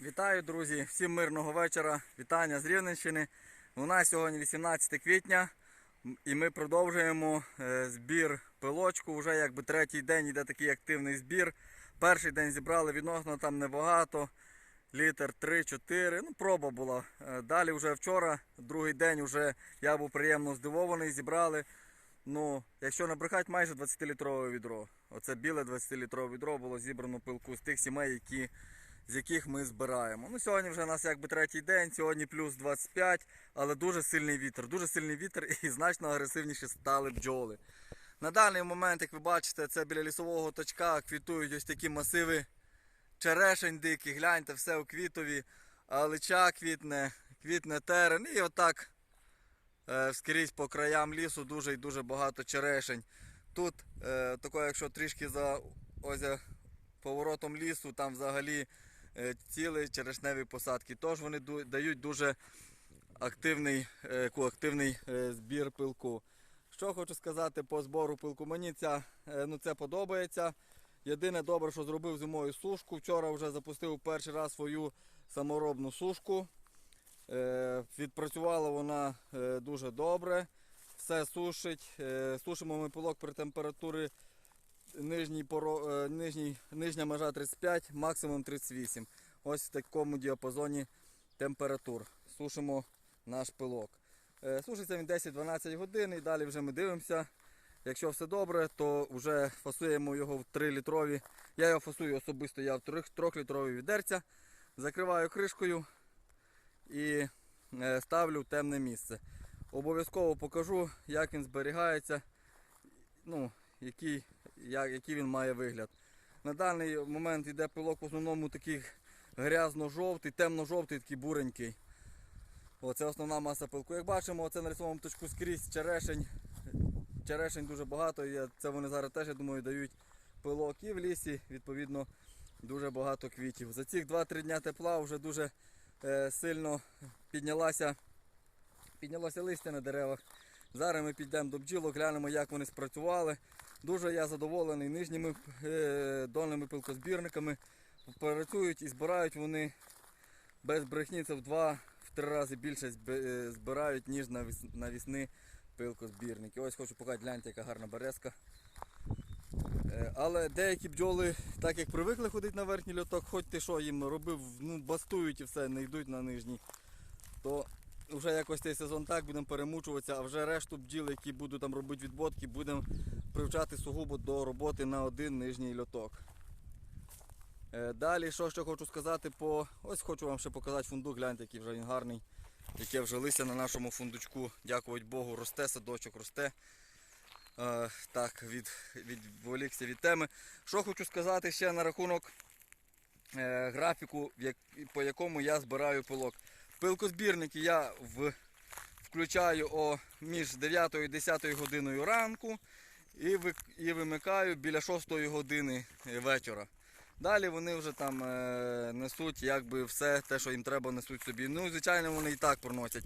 Вітаю, друзі! Всім мирного вечора. Вітання з Рівненщини. У нас сьогодні 18 квітня і ми продовжуємо е, збір пилочку. Вже якби третій день йде такий активний збір. Перший день зібрали відносно там небагато. Літр 3-4. Ну, проба була. Е, Далі вже вчора, другий день, вже я був приємно здивований. Зібрали. Ну, якщо не брехати, майже 20-літрове відро. Оце біле 20-літрове відро було зібрано пилку з тих сімей, які з яких ми збираємо. Ну, Сьогодні вже у нас якби третій день, сьогодні плюс 25, але дуже сильний вітер. Дуже сильний вітер і значно агресивніші стали бджоли. На даний момент, як ви бачите, це біля лісового точка квітують ось такі масиви черешень диких, гляньте, все у квітові, алича квітне, квітне терен. І отак е, скрізь по краям лісу дуже і дуже багато черешень. Тут, е, тако, якщо трішки за ось е, поворотом лісу, там взагалі е, цілі черешневі посадки. Тож вони дають дуже активний, е, активний е, збір пилку. Що хочу сказати по збору пилку. Мені ця, ну, це подобається. Єдине добре, що зробив зимою сушку. Вчора вже запустив перший раз свою саморобну сушку. Відпрацювала вона дуже добре. Все сушить. Сушимо ми пилок при температурі нижній, поро, е, нижній, нижня межа 35, максимум 38. Ось в такому діапазоні температур. Сушимо наш пилок. Е, Сушиться він 10-12 годин і далі вже ми дивимося. Якщо все добре, то вже фасуємо його в 3 літрові. Я його фасую особисто я в 3-літрові відерця. Закриваю кришкою і е, ставлю в темне місце. Обов'язково покажу, як він зберігається, ну, який, як, який він має вигляд. На даний момент йде пилок в основному такий грязно-жовтий, темно-жовтий, такий буренький. Оце основна маса пилку. Як бачимо, оце на рисовому точку скрізь черешень. Черешень дуже багато. і Це вони зараз теж, я думаю, дають пилок. І в лісі, відповідно, дуже багато квітів. За ці 2-3 дня тепла вже дуже е, сильно піднялася, піднялося листя на деревах. Зараз ми підемо до бджілок, глянемо, як вони спрацювали. Дуже я задоволений нижніми е, дольними пилкозбірниками. Працюють і збирають вони без брехні, це в два в три рази більше е, збирають, ніж навіс- навісні пилкозбірники. Ось хочу показати, гляньте, яка гарна березка. Е, Але деякі бджоли, так як привикли ходити на верхній льоток, хоч ти що їм робив, ну бастують і все, не йдуть на нижній, то вже якось цей сезон так будемо перемучуватися, а вже решту бджіл, які будуть там робити відводки, будемо привчати сугубо до роботи на один нижній льоток. Е, Далі, що ще хочу сказати по. Ось хочу вам ще показати фундук, гляньте, який вже він гарний. Яке вже листя на нашому фундучку, дякувати Богу, росте, садочок росте. Е, так, від, відволікся від теми. Що хочу сказати ще на рахунок е, графіку, як, по якому я збираю пилок. Пилкозбірники я в, включаю о, між 9 і 10 годиною ранку і, ви, і вимикаю біля 6 години вечора. Далі вони вже там е, несуть якби все те, що їм треба, несуть собі. Ну, звичайно, вони і так проносять.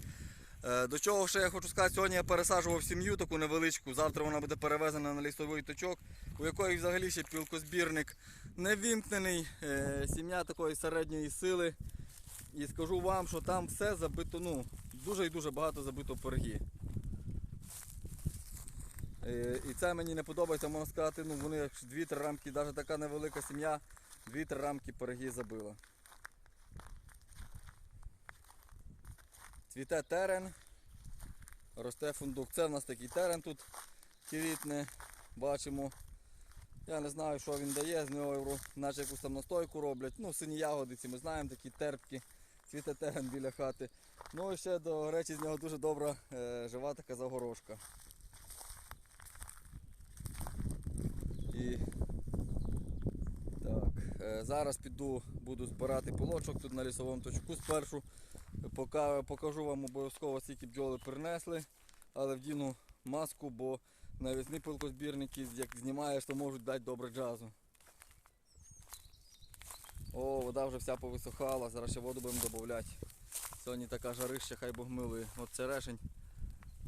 Е, до чого ще я хочу сказати, сьогодні я пересаджував сім'ю таку невеличку. Завтра вона буде перевезена на лісовий точок, у якої взагалі ще пілкозбірник не вімкнений. Е, сім'я такої середньої сили. І скажу вам, що там все забито, ну, дуже і дуже багато забито перги. Е, І це мені не подобається, можна сказати, ну вони як 2-3 рамки, навіть така невелика сім'я, 2-3 рамки перги забила. Цвіте терен, росте фундук. Це в нас такий терен тут квітне, бачимо. Я не знаю, що він дає, з нього наче якусь там настойку роблять. Ну, сині ягодиці, ми знаємо, такі терпкі, цвіте терен біля хати. Ну і ще до речі, з нього дуже добра е, жива така загорошка. І так, е, зараз піду, буду збирати пилочок тут на лісовому точку спершу. Пока, покажу вам обов'язково, скільки бджоли принесли, але вдіну маску, бо навісні пилкозбірники, як знімаєш, то можуть дати добре джазу. О, вода вже вся повисохала, зараз ще воду будемо додати. Сьогодні така жарища, хай Бог милує. От черешень,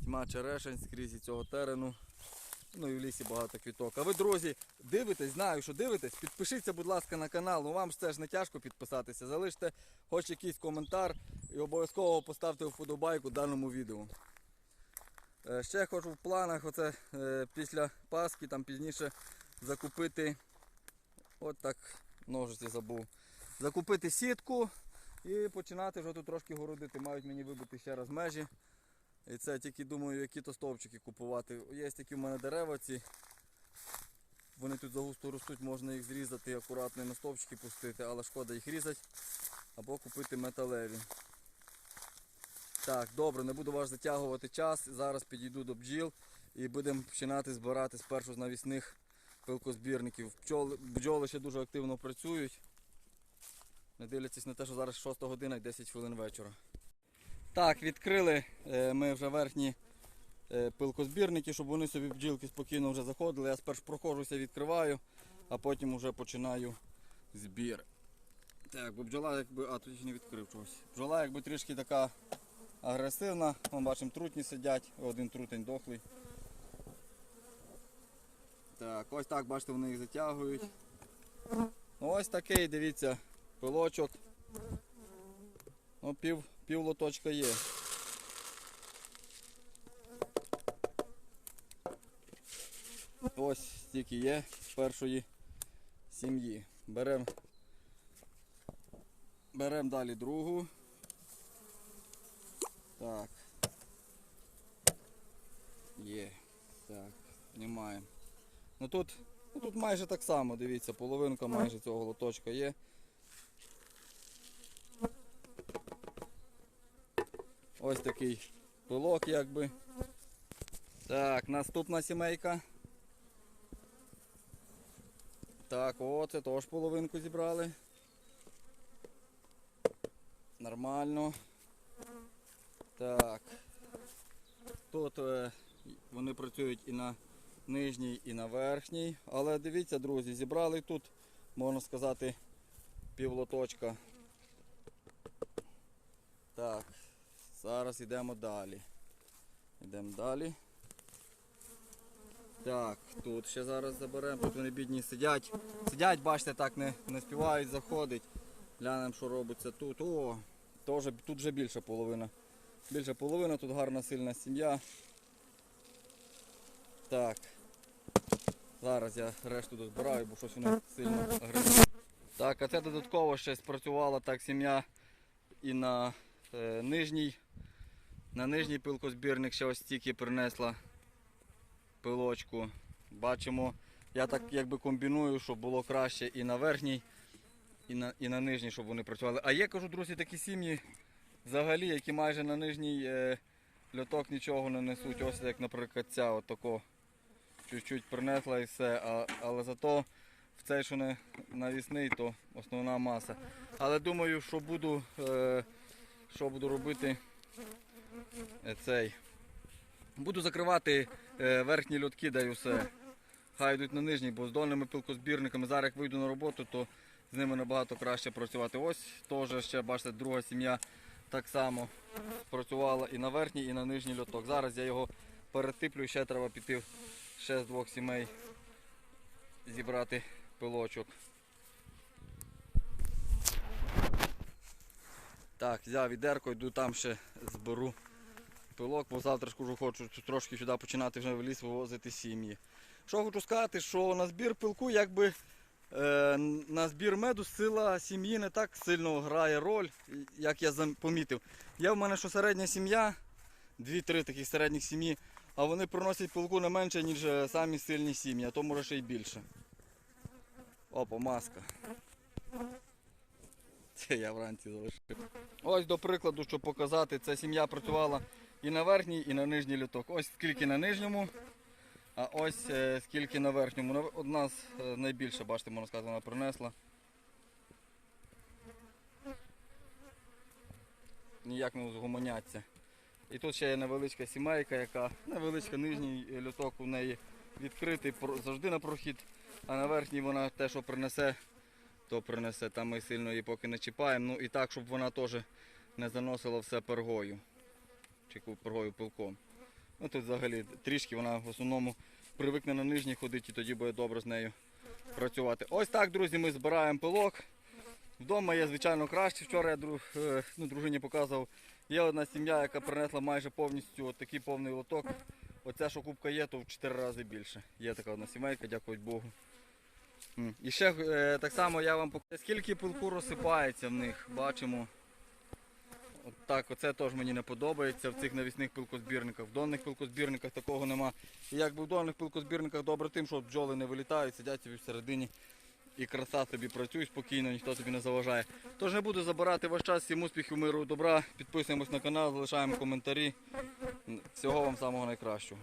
тьма черешень скрізь цього терену. Ну і в лісі багато квіток. А ви, друзі, дивитесь, знаю, що дивитесь. Підпишіться, будь ласка, на канал. Ну вам ж теж не тяжко підписатися. Залиште хоч якийсь коментар і обов'язково поставте вподобайку даному відео. Е, Ще хочу в планах оце е, після Пасхи, там пізніше закупити. От так ножиці забув. Закупити сітку і починати вже тут трошки городити. Мають мені вибити ще раз межі. І це тільки думаю, які то стовпчики купувати. Є такі в мене дерева ці. Вони тут загусто ростуть, можна їх зрізати і акуратно на стовпчики пустити, але шкода їх різати. Або купити металеві. Так, добре, не буду вас затягувати час. Зараз підійду до бджіл і будемо починати збирати спершу з навісних пилкозбірників. Бджоли, бджоли ще дуже активно працюють. Не дивлячись на те, що зараз 6 година і 10 хвилин вечора. Так, відкрили е, ми вже верхні е, пилкозбірники, щоб вони собі бджілки спокійно вже заходили. Я спершу проходжуся, відкриваю, а потім вже починаю збір. Так, бо бджола якби. А, тут не відкрив чогось. Бджола якби трішки така агресивна. Ми бачимо, трутні сидять, один трутень дохлий. Так, ось так, бачите, вони їх затягують. Ось такий, дивіться, пилочок. Ну, пів, пів лоточка є. Ось стільки є з першої сім'ї. Беремо берем далі другу. Так. Є. Так, знімаємо. Ну тут, ну тут майже так само, дивіться, половинка майже цього лоточка є. Ось такий пилок якби. Так, наступна сімейка. Так, оце теж половинку зібрали. Нормально. Так. Тут е, вони працюють і на нижній, і на верхній. Але дивіться, друзі, зібрали тут, можна сказати, півлоточка. Так, зараз йдемо далі. Йдемо далі. Так, тут ще зараз заберемо. Тут вони бідні сидять. Сидять, бачите, так не, не співають, заходить. Глянемо, що робиться тут. О, теж, тут вже більша половина. Більша половина, тут гарна сильна сім'я. Так. Зараз я решту дозбираю, бо щось воно сильно агресивне. Так, а це додатково ще спрацювала так сім'я і на е, нижній. На нижній пилкозбірник ще ось стільки принесла пилочку. Бачимо, я так якби комбіную, щоб було краще і на верхній, і на, і на нижній, щоб вони працювали. А є, кажу, друзі, такі сім'ї взагалі, які майже на нижній е, льоток нічого не несуть. Ось як, наприклад, ця отако. Чуть-чуть принесла і все. А, але зато в цей, що не навісний, то основна маса. Але думаю, що буду, е, що буду робити е, цей. Буду закривати е, верхні льотки, да і все. Хай йдуть на нижній, бо з дольними пилкозбірниками зараз як вийду на роботу, то з ними набагато краще працювати. Ось теж ще, бачите, друга сім'я так само працювала і на верхній, і на нижній льоток. Зараз я його перетиплю, ще треба піти ще з двох сімей зібрати пилочок. Так, взяв відерко, йду там ще зберу пилок, бо завтра ж хочу трошки сюди починати вже в ліс вивозити сім'ї. Що хочу сказати, що на збір пилку, якби е, на збір меду сила сім'ї не так сильно грає роль, як я помітив. Є в мене що середня сім'я, дві-три таких середніх сім'ї, а вони приносять пилку не менше, ніж е, самі сильні сім'ї, а то може ще й більше. Опа, маска. Це я вранці залишив. Ось до прикладу, щоб показати, ця сім'я працювала і на верхній, і на нижній люток. Ось скільки на нижньому, а ось е, скільки на верхньому. Одна з е, найбільше, бачите, можна сказати, вона принесла. Ніяк не згомоняться. І тут ще є невеличка сімейка, яка невеличка нижній люток у неї відкритий, завжди на прохід, а на верхній вона те, що принесе, то принесе. Там ми сильно її поки не чіпаємо. Ну і так, щоб вона теж не заносила все пергою. Чи пергою пилком. Ну тут взагалі трішки вона в основному привикне на нижній ходити і тоді буде добре з нею працювати. Ось так, друзі, ми збираємо пилок. Вдома є, звичайно, краще. Вчора я друг, е, ну, дружині показував. Є одна сім'я, яка принесла майже повністю такий повний лоток. Оця, що кубка є, то в 4 рази більше. Є така одна сімейка, дякую Богу. І ще е, так само я вам покажу, скільки пилку розсипається в них, бачимо. От так, оце теж мені не подобається в цих навісних пилкозбірниках. В донних пилкозбірниках такого нема. І якби в донних пилкозбірниках добре тим, що бджоли не вилітають, сидять собі всередині і краса собі працює спокійно, ніхто тобі не заважає. Тож не буду забирати ваш час, всім успіхів, миру, добра. Підписуємось на канал, залишаємо коментарі. Всього вам самого найкращого.